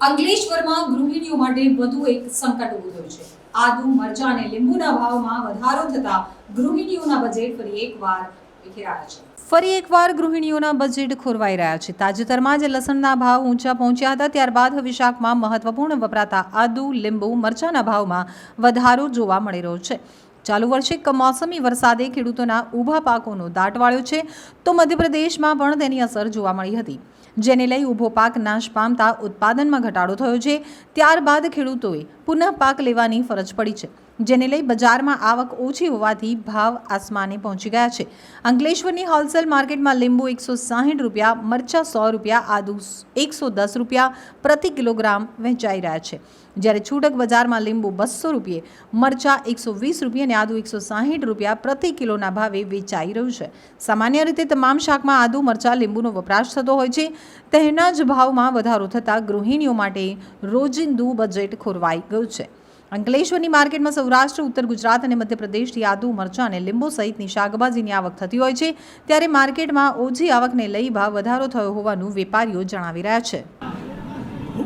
અંકલેશ્વરમાં ગૃહિણીઓ માટે વધુ એક સંકટ ઊભું થયું છે. આદુ, મરચા અને લીંબુના ભાવમાં વધારો થતા ગૃહિણીઓના બજેટ ફરી એકવાર વિખેરાયા છે. ફરી એકવાર ગૃહિણીઓના બજેટ ખોરવાઈ રહ્યા છે. તાજેતરમાં જ લસણના ભાવ ઊંચા પહોંચ્યા હતા. ત્યારબાદ હવે શાકમાં મહત્વપૂર્ણ વપરાતા આદુ, લીંબુ, મરચાંના ભાવમાં વધારો જોવા મળી રહ્યો છે. ચાલુ વર્ષે કમોસમી વરસાદે ખેડૂતોના ઊભા પાકોનો દાટ વાળ્યો છે, તો મધ્યપ્રદેશમાં પણ તેની અસર જોવા મળી હતી. જેને લઈ ઊભો પાક નાશ પામતા ઉત્પાદનમાં ઘટાડો થયો છે. ત્યારબાદ ખેડૂતોએ પુનઃ પાક લેવાની ફરજ પડી છે. જેને લઈ બજારમાં આવક ઓછી હોવાથી ભાવ આસમાને પહોંચી ગયા છે. અંકલેશ્વરની હોલસેલ માર્કેટમાં લીંબુ એકસો સાહીઠ રૂપિયા, મરચાં સો રૂપિયા, આદુ એકસો દસ રૂપિયા પ્રતિ કિલોગ્રામ વહેંચાઈ રહ્યા છે. જ્યારે છૂટક બજારમાં લીંબુ બસો રૂપિયે, મરચાં એકસો વીસ રૂપિયા અને આદુ એકસો સાહીઠ રૂપિયા પ્રતિ કિલોના ભાવે વેચાઈ રહ્યું છે. સામાન્ય રીતે તમામ શાકમાં આદુ, મરચાં, લીંબુનો વપરાશ થતો હોય છે. તેના જ ભાવમાં વધારો થતાં ગૃહિણીઓ માટે રોજિંદુ બજેટ ખોરવાઈ ગયું છે. અંકલેશ્વરની માર્કેટમાં સૌરાષ્ટ્ર, ઉત્તર ગુજરાત અને મધ્યપ્રદેશથી આદુ, મરચાં અને લીંબુ સહિતની શાકભાજીની આવક થતી હોય છે, ત્યારે માર્કેટમાં ઓછી આવકને લઈ ભાવ વધારો થયો હોવાનું વેપારીઓ જણાવી રહ્યા છે.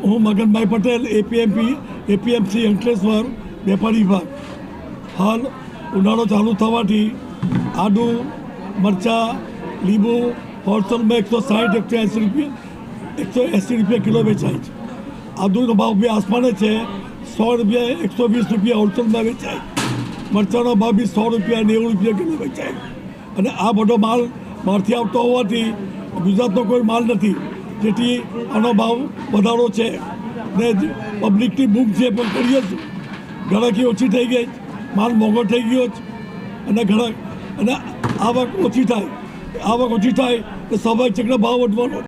હું મગનભાઈ પટેલ એપીએમપી એપીએમસી અંકલેશ્વર વેપારી વિભાગ. હાલ ઉનાળો ચાલુ થવાથી આદુ, મરચાં, લીંબુ, હોલસેલમાં એકસો સાઠ એકસો એંસી રૂપિયા, એકસો એંસી રૂપિયા કિલો વેચાય છે. આદુનો ભાવ બી આસમાને છે. સો રૂપિયા, એકસો વીસ રૂપિયા હોલસેલમાં વેચાય. મરચાંનો ભાવ બી સો રૂપિયા, નેવું રૂપિયા કિલો વેચાય. અને આ બધો માલ બહારથી આવતો હોવાથી ગુજરાતનો કોઈ માલ નથી. જેથી આનો ભાવ વધારો છે. ને પબ્લિકની ભૂખ છે પણ કરીએ છું ગ્રાહકી ઓછી થઈ ગઈ. માલ મોંઘો થઈ ગયો છે અને ઘણા, અને આવક ઓછી થાય. આવક ઓછી થાય, તો સ્વાભાવિક ચક્ર ભાવ વધવાનો